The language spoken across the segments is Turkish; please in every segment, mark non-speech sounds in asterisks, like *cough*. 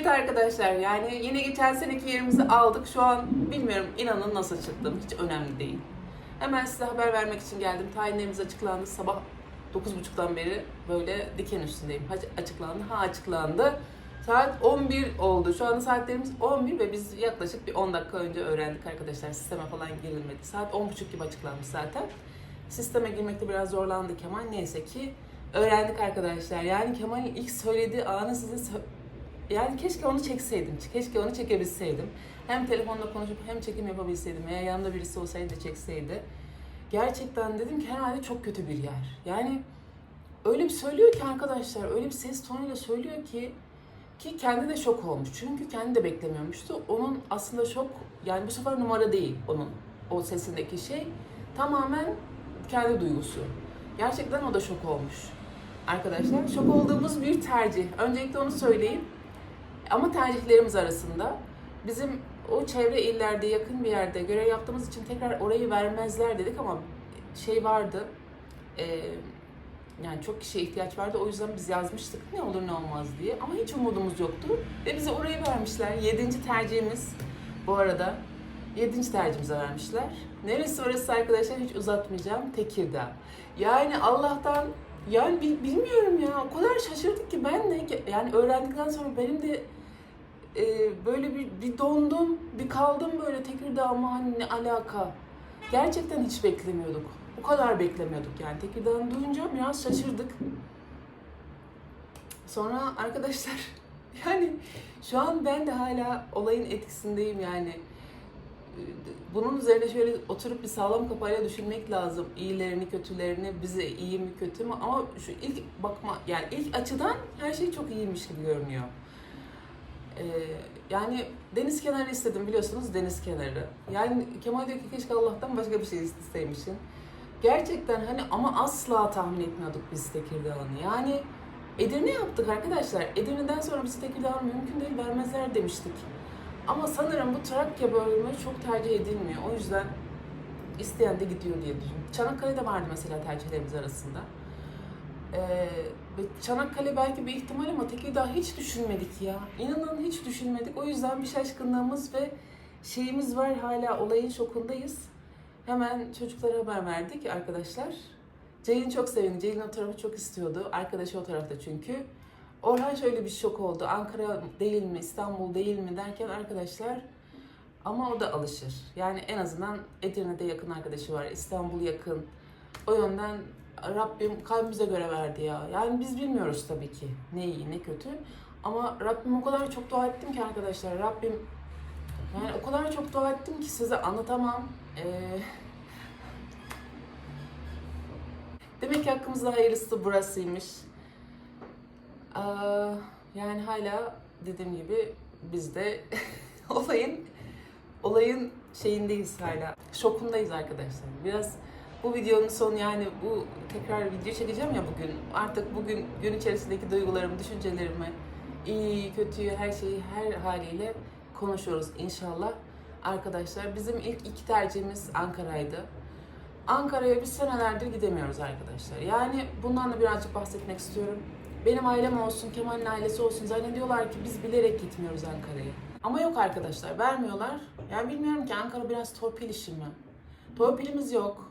Evet arkadaşlar yani yine geçen seneki yerimizi aldık. Şu an bilmiyorum inanın nasıl çıktım. Hiç önemli değil. Hemen size haber vermek için geldim. Tayinlerimiz açıklandı. Sabah 9.30'dan beri böyle diken üstündeyim. Ha açıklandı, ha açıklandı. Saat 11 oldu. Şu anda saatlerimiz 11 ve biz yaklaşık bir 10 dakika önce öğrendik arkadaşlar. Sisteme falan girilmedi. Saat 10.30 gibi açıklanmış zaten. Sisteme girmekte biraz zorlandı Kemal. Neyse ki öğrendik arkadaşlar. Yani Kemal'in ilk söylediği anı size yani keşke onu çekseydim. Keşke onu çekebilseydim. Hem telefonla konuşup hem çekim yapabilseydim. Veya yanında birisi olsaydı çekseydi. Gerçekten dedim ki herhalde çok kötü bir yer. Yani öyle bir söylüyor ki arkadaşlar, öyle bir ses tonuyla söylüyor ki ki kendi de şok olmuş. Çünkü kendi de beklemiyormuştu. Onun aslında şok, yani bu sefer numara değil onun o sesindeki şey. Tamamen kendi duygusu. Gerçekten o da şok olmuş. Arkadaşlar şok olduğumuz bir tercih. Öncelikle onu söyleyeyim. Ama tercihlerimiz arasında bizim o çevre illerde yakın bir yerde görev yaptığımız için tekrar orayı vermezler dedik ama şey vardı. e, yani çok kişiye ihtiyaç vardı. O yüzden biz yazmıştık ne olur ne olmaz diye. Ama hiç umudumuz yoktu. Ve bize orayı vermişler. Yedinci tercihimiz bu arada. Yedinci tercihimize vermişler. Neresi orası arkadaşlar hiç uzatmayacağım. Tekirdağ. Yani Allah'tan yani bil- bilmiyorum ya o kadar şaşırdık ki ben de yani öğrendikten sonra benim de e, böyle bir, bir dondum, bir kaldım böyle Tekirdağ mı hani ne alaka? Gerçekten hiç beklemiyorduk. Bu kadar beklemiyorduk yani. Tekirdağ'ı duyunca biraz şaşırdık. Sonra arkadaşlar *laughs* yani şu an ben de hala olayın etkisindeyim yani. Bunun üzerine şöyle oturup bir sağlam kafayla düşünmek lazım. İyilerini, kötülerini, bize iyi mi kötü mü? Ama şu ilk bakma yani ilk açıdan her şey çok iyiymiş gibi görünüyor. Ee, yani deniz kenarı istedim biliyorsunuz deniz kenarı. Yani Kemal diyor ki keşke Allah'tan başka bir şey isteseymişsin. Gerçekten hani ama asla tahmin etmiyorduk biz Tekirdağ'ını. Yani Edirne yaptık arkadaşlar. Edirne'den sonra biz Tekirdağ'ı mümkün değil vermezler demiştik. Ama sanırım bu Trakya bölümü çok tercih edilmiyor. O yüzden isteyen de gidiyor diye düşünüyorum. Çanakkale'de vardı mesela tercihlerimiz arasında. Ee, ve Çanakkale belki bir ihtimal ama Tekirdağ hiç düşünmedik ya. İnanın hiç düşünmedik. O yüzden bir şaşkınlığımız ve şeyimiz var hala olayın şokundayız. Hemen çocuklara haber verdik arkadaşlar. Ceylin çok sevindi. Ceylin o tarafı çok istiyordu. Arkadaşı o tarafta çünkü. Orhan şöyle bir şok oldu. Ankara değil mi, İstanbul değil mi derken arkadaşlar ama o da alışır. Yani en azından Edirne'de yakın arkadaşı var. İstanbul yakın. O yönden Rabbim kalbimize göre verdi ya. Yani biz bilmiyoruz tabii ki ne iyi ne kötü. Ama Rabbim o kadar çok dua ettim ki arkadaşlar. Rabbim yani o kadar çok dua ettim ki size anlatamam. Ee, demek ki hakkımızda hayırlısı burasıymış. Aa, yani hala dediğim gibi biz de *laughs* olayın olayın şeyindeyiz hala. Şokundayız arkadaşlar. Biraz bu videonun sonu yani bu tekrar video çekeceğim ya bugün. Artık bugün gün içerisindeki duygularımı, düşüncelerimi, iyi, kötüyü, her şeyi her haliyle konuşuyoruz inşallah. Arkadaşlar bizim ilk iki tercihimiz Ankara'ydı. Ankara'ya biz senelerdir gidemiyoruz arkadaşlar. Yani bundan da birazcık bahsetmek istiyorum. Benim ailem olsun, Kemal'in ailesi olsun zannediyorlar ki biz bilerek gitmiyoruz Ankara'ya. Ama yok arkadaşlar, vermiyorlar. Yani bilmiyorum ki Ankara biraz torpil işi mi? Torpilimiz yok.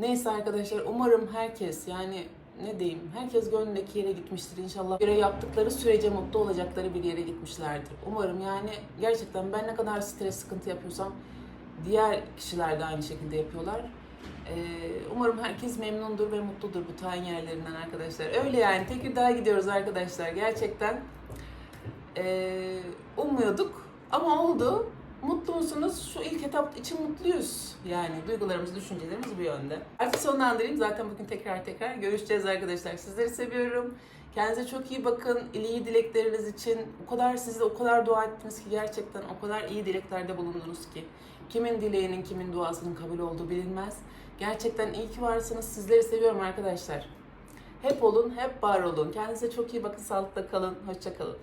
Neyse arkadaşlar umarım herkes yani ne diyeyim herkes gönlündeki yere gitmiştir inşallah. Göre yaptıkları sürece mutlu olacakları bir yere gitmişlerdir. Umarım yani gerçekten ben ne kadar stres sıkıntı yapıyorsam diğer kişiler de aynı şekilde yapıyorlar. Ee, umarım herkes memnundur ve mutludur bu tayin yerlerinden arkadaşlar. Öyle yani Tekirdağ'a gidiyoruz arkadaşlar gerçekten. Ee, ummuyorduk ama oldu. Mutlu musunuz? Şu ilk etap için mutluyuz. Yani duygularımız, düşüncelerimiz bu yönde. Artık sonlandırayım. Zaten bugün tekrar tekrar görüşeceğiz arkadaşlar. Sizleri seviyorum. Kendinize çok iyi bakın. İyi dilekleriniz için o kadar siz de o kadar dua ettiniz ki gerçekten o kadar iyi dileklerde bulundunuz ki. Kimin dileğinin, kimin duasının kabul olduğu bilinmez. Gerçekten iyi ki varsınız. Sizleri seviyorum arkadaşlar. Hep olun, hep var olun. Kendinize çok iyi bakın. Sağlıkla kalın. Hoşça kalın.